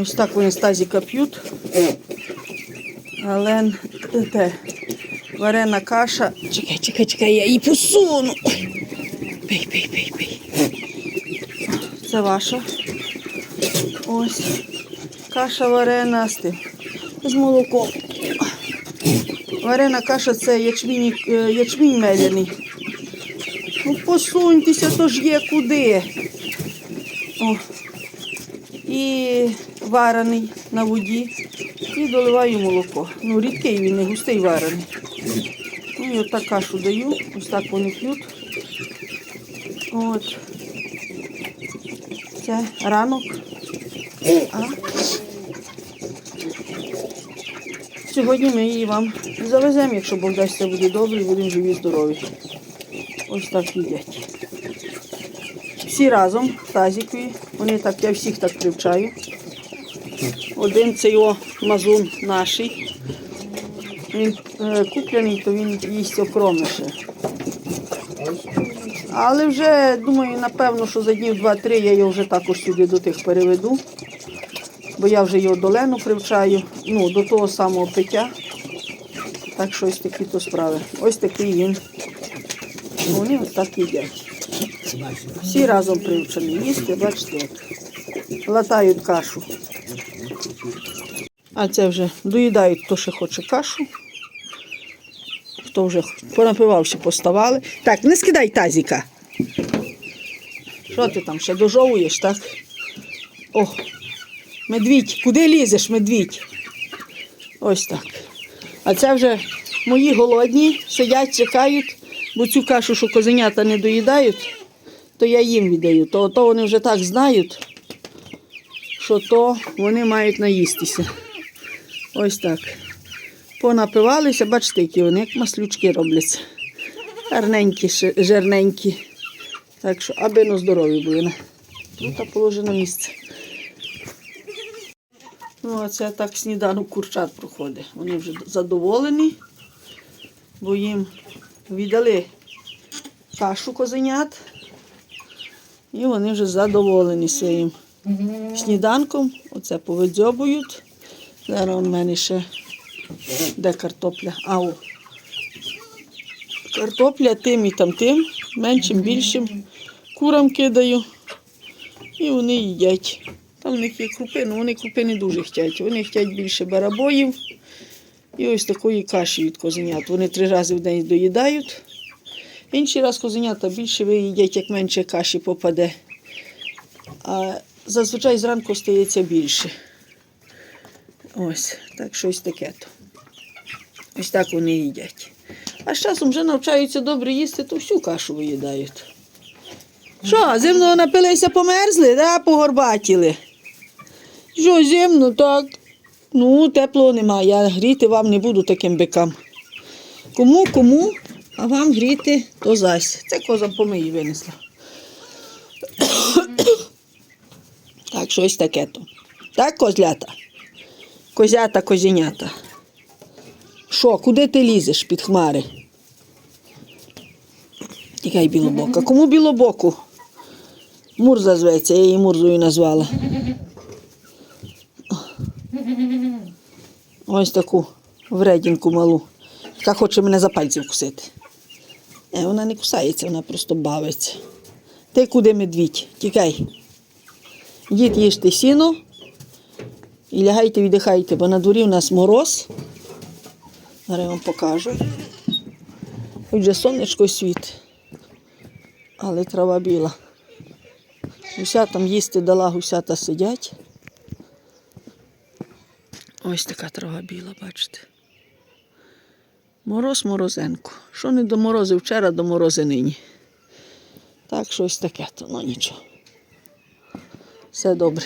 Ось так вони з тазіка п'ють. Але те, варена каша. Чекай, чекай, чекай, я її посуну. Пий, пий, пий, пий. Це ваша. Ось. Каша варена з тим. З молоком. Варена каша це ячмінь, е, ячмінь меляний. Ну посуньтеся, то ж є куди. О. І варений на воді. І доливаю молоко. Ну, рідкий він, не густий варений. Ну і отак кашу даю. Ось так вони п'ють. От. Це ранок. А сьогодні ми її вам завеземо, якщо Бог дасть, все буде добре, будемо живі, здорові. Ось так їдять. Всі разом тазікові. Вони так, я всіх так привчаю. Один це його мазун наший. Він е, куплений, то він їсть окроміше. Але вже думаю, напевно, що за днів два-три я його вже також сюди до тих переведу. Бо я вже його до Лену привчаю, ну, до того самого пиття. Так що ось такі то справи. Ось такий він. Вони так їдять. Всі разом привчені їсти, бачите, латають кашу. А це вже доїдають, хто ще хоче кашу. Хто вже понапивався, поставали. Так, не скидай тазіка. Що ти там ще дожовуєш, так? О, медвідь, куди лізеш, медвідь? Ось так. А це вже мої голодні, сидять, чекають, бо цю кашу, що козенята не доїдають, то я їм віддаю. То, то вони вже так знають, що то вони мають наїстися. Ось так. Понапивалися, бачите, які вони, як маслючки робляться. Гарненькі, жирненькі. Так що, аби ну здорові були. Тут положено місце. Ну, а це так сніданок курчат проходить. Вони вже задоволені, бо їм віддали кашу козенят. І вони вже задоволені своїм сніданком. Оце повидзьобують. Зараз у мене ще де картопля. Ау. Картопля тим і там тим, меншим, більшим. Курам кидаю. І вони їдять. Там в них є крупи, але вони крупи не дуже хочуть. Вони хочуть більше барабоїв і ось такої каші від козенят. Вони три рази в день доїдають. Інший раз козенята більше виїдять, як менше каші попаде. А зазвичай зранку стається більше. Ось, так щось таке то. Ось так вони їдять. А з часом вже навчаються добре їсти, то всю кашу виїдають. Що, зимно напилися, померзли, да, погорбатіли? Що, зимно, так? Ну, теплого немає. Я гріти вам не буду таким бикам. Кому, кому, а вам гріти то зась. Це козам помиї винесла. так, щось таке то. Так, козлята? Козята, козенята. Що, куди ти лізеш під хмари? Тікай білобока. Кому білобоку? Мурза зветься, я її Мурзою назвала. Ось таку вредінку малу, яка хоче мене за пальці вкусити. Е, вона не кусається, вона просто бавиться. Ти куди медвідь? Тікай. Дід їжте сіно і лягайте, віддихайте, бо на дворі у нас мороз. Зараз я вам покажу. Хоч вже сонечко світ, але трава біла. Гусятам їсти дала, гусята сидять. Ось така трава біла, бачите. Мороз морозенко. Що не доморозив вчора, до морози нині. Так, щось таке, то ну нічого. Все добре.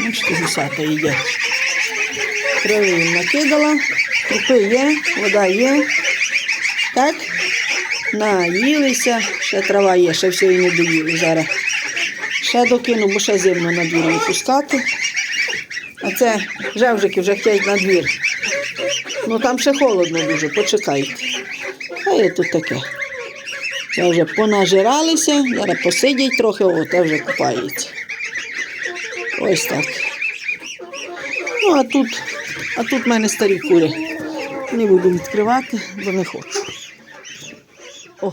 Бачите, гусята їдять. Трави накидала, крупи є, вода є. Так? Наїлися, ще трава є, ще все і не доїли зараз. Ще докину, бо ще зимно на двір не пускати. А це жевжики вже хочуть на двір. Ну там ще холодно дуже, почекайте. А є тут таке. Це вже понажиралися, зараз посидять трохи, о, те вже купається. Ось так. Ну, а тут, а тут в мене старі кури. Не буду відкривати, бо не хочу. О,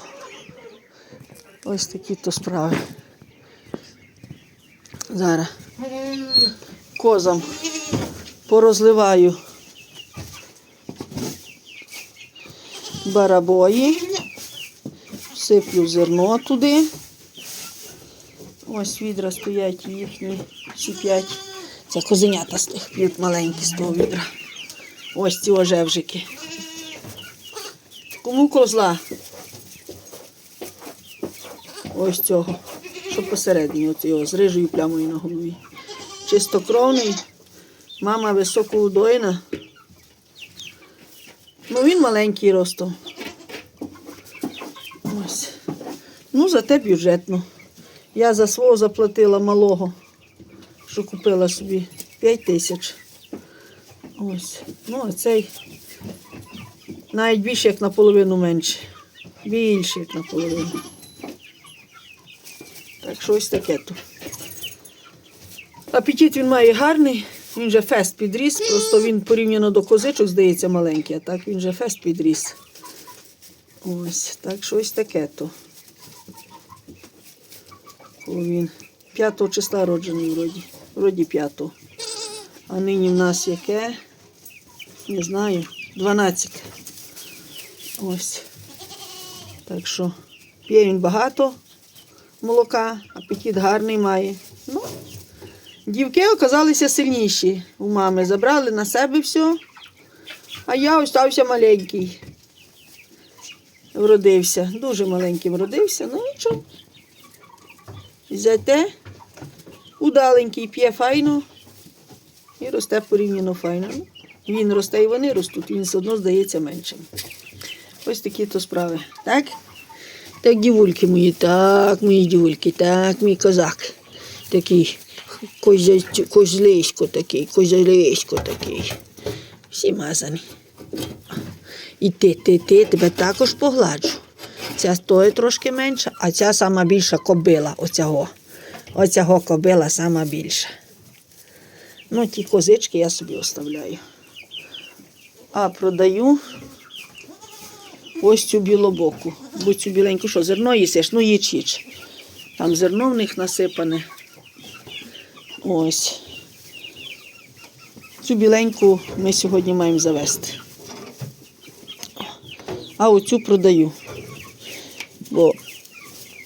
ось такі то справи. Зараз козам порозливаю барабої, всиплю зерно туди. Ось відра стоять їхні, всі п'ять. Це козенята з тих п'ють маленькі з того відра. Ось ці ожевжики. Кому козла? Ось цього. Що посередині оцього, з рижою плямою на голові. Чистокровний, мама високоудойна. Ну він маленький ростом. Ось. Ну, зате бюджетно. Я за свого заплатила малого, що купила собі 5 тисяч. Ось. Ну, а цей навіть більше як наполовину менше. Більше як наполовину. Так що ось таке тут. Апетит він має гарний, він же фест підріс, просто він порівняно до козичок, здається, маленький, а так він же фест підріс. Ось, так що ось таке то. Він 5 числа роджений вроді. Вроді 5. А нині в нас яке? Не знаю. 12. Ось. Так що п'є він багато молока, апетит гарний має. Ну, дівки оказалися сильніші у мами. Забрали на себе все. А я остався маленький. Вродився. Дуже маленьким вродився. Ну нічого. Зате удаленький п'є файно і росте порівняно файно. Ну, Він росте і вони ростуть, він все одно здається меншим. Ось такі то справи. Так? Так, дівульки мої, так, мої дівульки, так, мій козак. Такий козлисько такий, козлисько такий. Всі мазані. І ти, ти, ти, тебе також погладжу. Ця стоїть трошки менша, а ця сама більша кобила оцього. Оцього кобила сама більша. Ну, ті козички я собі оставляю. А продаю ось цю білобоку. Бо цю біленьку, що зерно їсиш, ну їч їч. Там зерно в них насипане. Ось. Цю біленьку ми сьогодні маємо завести. А оцю продаю. Бо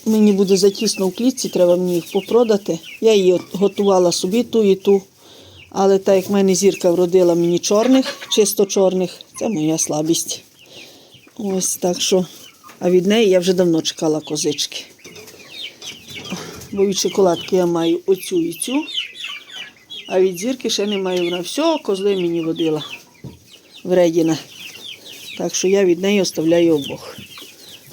мені буде затісно в клітці, треба мені їх попродати. Я її готувала собі ту і ту. Але так як в мене зірка вродила мені чорних, чисто чорних, це моя слабість. Ось так що. А від неї я вже давно чекала козички. Бо від шоколадки я маю оцю і цю. А від зірки ще не маю вона. Все, козли мені водила вредіна. Так що я від неї оставляю обох.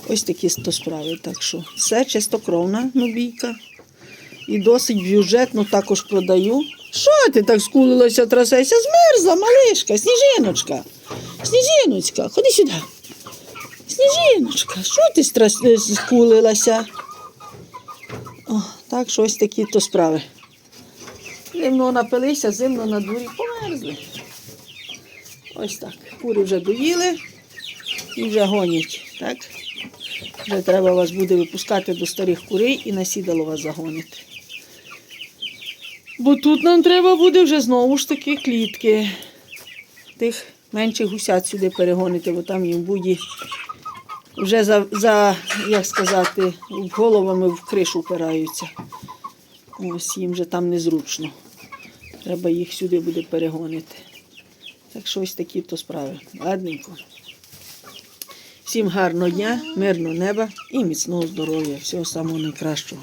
Ось такі то справи. Так що все чистокровна нубійка. І досить бюджетно також продаю. Що ти так скулилася, трасешся? Змерзла, малишка, сніжиночка. Сніжиночка, ходи сюди. Сніжиночка, що ти страс... е, скулилася? О, так що ось такі то справи. Зимно напилися, зимно на дворі померзли. Ось так. Кури вже доїли і вже гонять. Так? Вже треба вас буде випускати до старих курей і на сідало вас загонити. Бо тут нам треба буде вже знову ж таки клітки. Тих менших гусят сюди перегонити, бо там їм буді вже за, за як сказати, головами в кришу впираються. Ось їм вже там незручно. Треба їх сюди буде перегонити. Так що ось такі то справи. Ладненько. Всім гарного дня, мирного неба і міцного здоров'я. Всього самого найкращого.